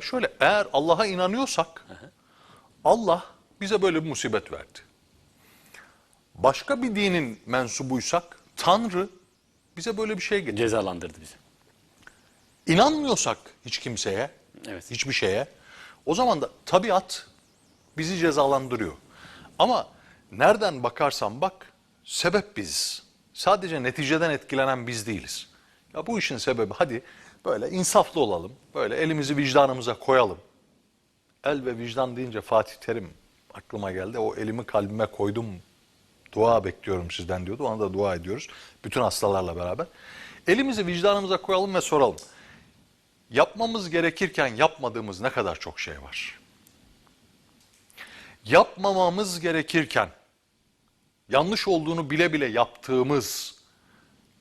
Şöyle eğer Allah'a inanıyorsak Allah bize böyle bir musibet verdi. Başka bir dinin mensubuysak Tanrı bize böyle bir şey getirdi. Cezalandırdı bizi. İnanmıyorsak hiç kimseye, Evet. hiçbir şeye o zaman da tabiat bizi cezalandırıyor. Ama nereden bakarsan bak sebep biziz. Sadece neticeden etkilenen biz değiliz. Ya bu işin sebebi hadi böyle insaflı olalım. Böyle elimizi vicdanımıza koyalım. El ve vicdan deyince Fatih Terim aklıma geldi. O elimi kalbime koydum. Dua bekliyorum sizden diyordu. Ona da dua ediyoruz. Bütün hastalarla beraber. Elimizi vicdanımıza koyalım ve soralım. Yapmamız gerekirken yapmadığımız ne kadar çok şey var. Yapmamamız gerekirken yanlış olduğunu bile bile yaptığımız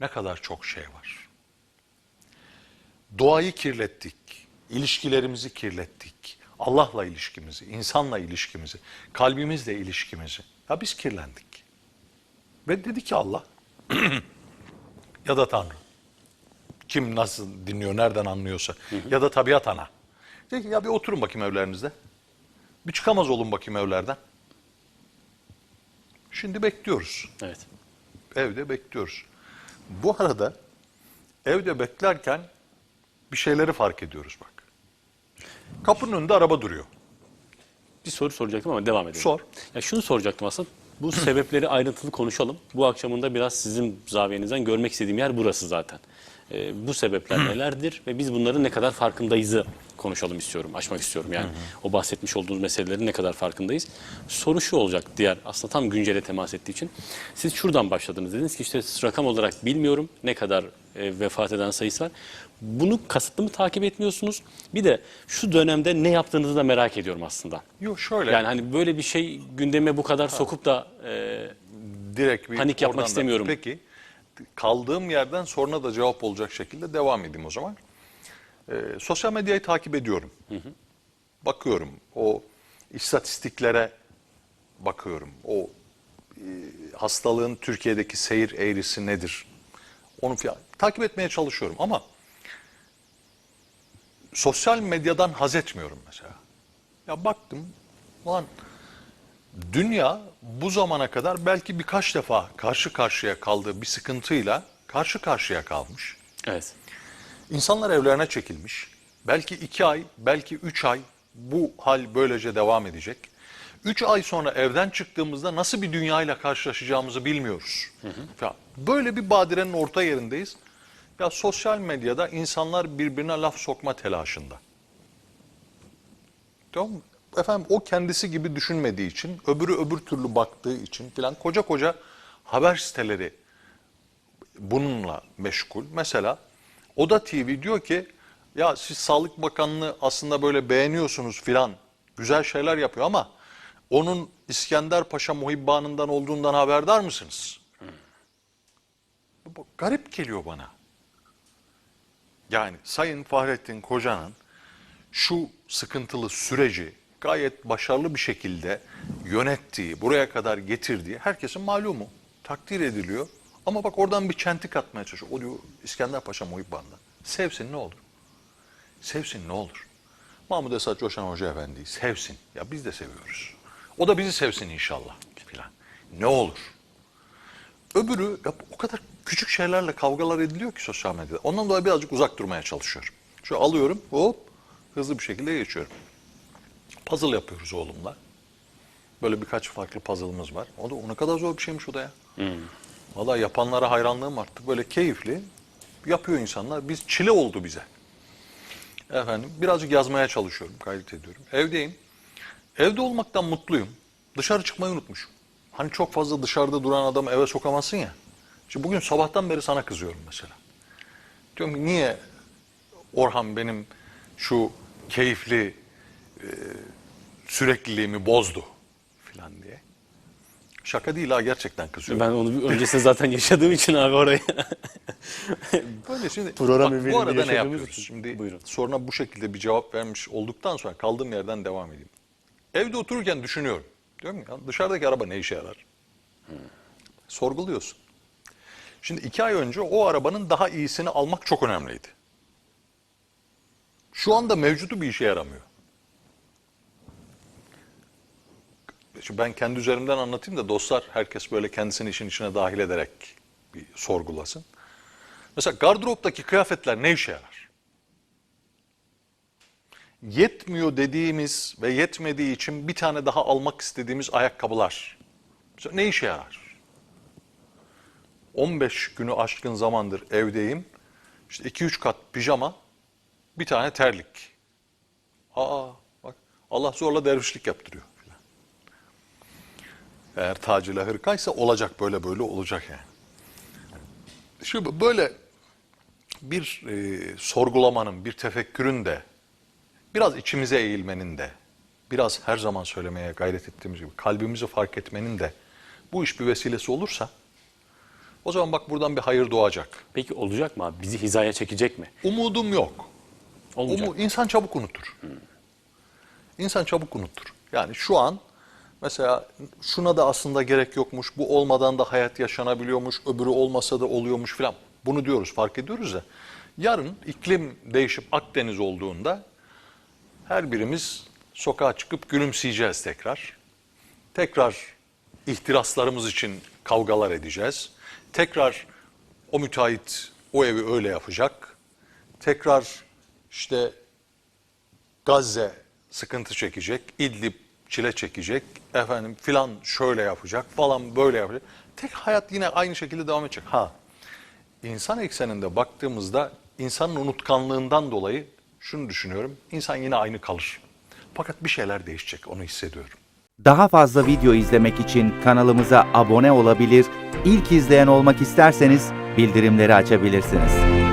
ne kadar çok şey var. Doğayı kirlettik, ilişkilerimizi kirlettik. Allah'la ilişkimizi, insanla ilişkimizi, kalbimizle ilişkimizi. Ya biz kirlendik. Ve dedi ki Allah ya da Tanrı. Kim nasıl dinliyor, nereden anlıyorsa. Ya da tabiat ana. Dedi ki ya bir oturun bakayım evlerinizde. Bir çıkamaz olun bakayım evlerden. Şimdi bekliyoruz. Evet. Evde bekliyoruz. Bu arada evde beklerken bir şeyleri fark ediyoruz bak. Kapının önünde araba duruyor. Bir soru soracaktım ama devam edelim. Sor. Ya şunu soracaktım aslında. Bu sebepleri ayrıntılı konuşalım. Bu akşamında biraz sizin zaviyenizden görmek istediğim yer burası zaten. Ee, bu sebepler nelerdir ve biz bunların ne kadar farkındayızı konuşalım istiyorum, açmak istiyorum. Yani o bahsetmiş olduğunuz meselelerin ne kadar farkındayız. Soru şu olacak diğer aslında tam güncele temas ettiği için. Siz şuradan başladınız dediniz ki işte rakam olarak bilmiyorum ne kadar e, vefat eden sayısı var. Bunu kasıtlı mı takip etmiyorsunuz? Bir de şu dönemde ne yaptığınızı da merak ediyorum aslında. Yok şöyle. Yani hani böyle bir şey gündeme bu kadar sokup da e, direkt bir Panik yapmak da- istemiyorum. Peki kaldığım yerden sonra da cevap olacak şekilde devam edeyim o zaman. Ee, sosyal medyayı takip ediyorum. Bakıyorum. O istatistiklere bakıyorum. O e, hastalığın Türkiye'deki seyir eğrisi nedir? Onu filan- takip etmeye çalışıyorum ama sosyal medyadan haz etmiyorum mesela. Ya baktım, ulan dünya bu zamana kadar belki birkaç defa karşı karşıya kaldığı bir sıkıntıyla karşı karşıya kalmış. evet İnsanlar evlerine çekilmiş. Belki iki ay, belki üç ay bu hal böylece devam edecek. Üç ay sonra evden çıktığımızda nasıl bir dünyayla karşılaşacağımızı bilmiyoruz. Ya böyle bir badirenin orta yerindeyiz. Ya sosyal medyada insanlar birbirine laf sokma telaşında. Tamam mı? Efendim o kendisi gibi düşünmediği için, öbürü öbür türlü baktığı için filan koca koca haber siteleri bununla meşgul. Mesela Oda TV diyor ki ya siz Sağlık Bakanlığı aslında böyle beğeniyorsunuz filan güzel şeyler yapıyor ama onun İskender Paşa muhibbanından olduğundan haberdar mısınız? Bu garip geliyor bana. Yani Sayın Fahrettin Koca'nın şu sıkıntılı süreci gayet başarılı bir şekilde yönettiği, buraya kadar getirdiği herkesin malumu. Takdir ediliyor. Ama bak oradan bir çentik atmaya çalışıyor. O diyor İskender Paşa muhibbandan. Sevsin ne olur? Sevsin ne olur? Mahmud Esat Coşan Hoca Efendi'yi sevsin. Ya biz de seviyoruz. O da bizi sevsin inşallah filan. Ne olur? Öbürü ya o kadar küçük şeylerle kavgalar ediliyor ki sosyal medyada. Ondan dolayı birazcık uzak durmaya çalışıyorum. Şöyle alıyorum hop hızlı bir şekilde geçiyorum. Puzzle yapıyoruz oğlumla. Böyle birkaç farklı puzzle'ımız var. O da o ne kadar zor bir şeymiş o da ya. Vallahi yapanlara hayranlığım arttı. Böyle keyifli yapıyor insanlar. Biz çile oldu bize. Efendim birazcık yazmaya çalışıyorum, gayret ediyorum. Evdeyim. Evde olmaktan mutluyum. Dışarı çıkmayı unutmuşum. Hani çok fazla dışarıda duran adamı eve sokamazsın ya. Şimdi bugün sabahtan beri sana kızıyorum mesela. Diyorum ki niye Orhan benim şu keyifli e, sürekliliğimi bozdu filan diye. Şaka değil ha gerçekten kızıyorum. ben onu öncesinde zaten yaşadığım için abi orayı. Böyle şimdi Program bak, bu arada ne yapıyoruz? için. Şimdi Buyurun. soruna bu şekilde bir cevap vermiş olduktan sonra kaldığım yerden devam edeyim. Evde otururken düşünüyorum. Diyorum ya dışarıdaki araba ne işe yarar? Sorguluyorsun. Şimdi iki ay önce o arabanın daha iyisini almak çok önemliydi. Şu anda mevcudu bir işe yaramıyor. Şimdi ben kendi üzerimden anlatayım da dostlar herkes böyle kendisini işin içine dahil ederek bir sorgulasın. Mesela gardıroptaki kıyafetler ne işe yarar? Yetmiyor dediğimiz ve yetmediği için bir tane daha almak istediğimiz ayakkabılar. Ne işe yarar? 15 günü aşkın zamandır evdeyim. İşte 2-3 kat pijama, bir tane terlik. Aa bak Allah zorla dervişlik yaptırıyor. Eğer tacıyla hırkaysa olacak böyle böyle olacak yani. Şimdi böyle bir e, sorgulamanın, bir tefekkürün de, biraz içimize eğilmenin de, biraz her zaman söylemeye gayret ettiğimiz gibi kalbimizi fark etmenin de bu iş bir vesilesi olursa o zaman bak buradan bir hayır doğacak. Peki olacak mı abi? Bizi hizaya çekecek mi? Umudum yok. Olmayacak. Umu, insan çabuk unutur. İnsan çabuk unutur. Yani şu an mesela şuna da aslında gerek yokmuş, bu olmadan da hayat yaşanabiliyormuş, öbürü olmasa da oluyormuş filan. Bunu diyoruz, fark ediyoruz da. Yarın iklim değişip Akdeniz olduğunda her birimiz sokağa çıkıp gülümseyeceğiz tekrar. Tekrar ihtiraslarımız için kavgalar edeceğiz. Tekrar o müteahhit o evi öyle yapacak. Tekrar işte Gazze sıkıntı çekecek, İdlib çile çekecek, efendim filan şöyle yapacak falan böyle yapacak. Tek hayat yine aynı şekilde devam edecek. Ha, insan ekseninde baktığımızda insanın unutkanlığından dolayı şunu düşünüyorum, insan yine aynı kalır. Fakat bir şeyler değişecek, onu hissediyorum. Daha fazla video izlemek için kanalımıza abone olabilir, ilk izleyen olmak isterseniz bildirimleri açabilirsiniz.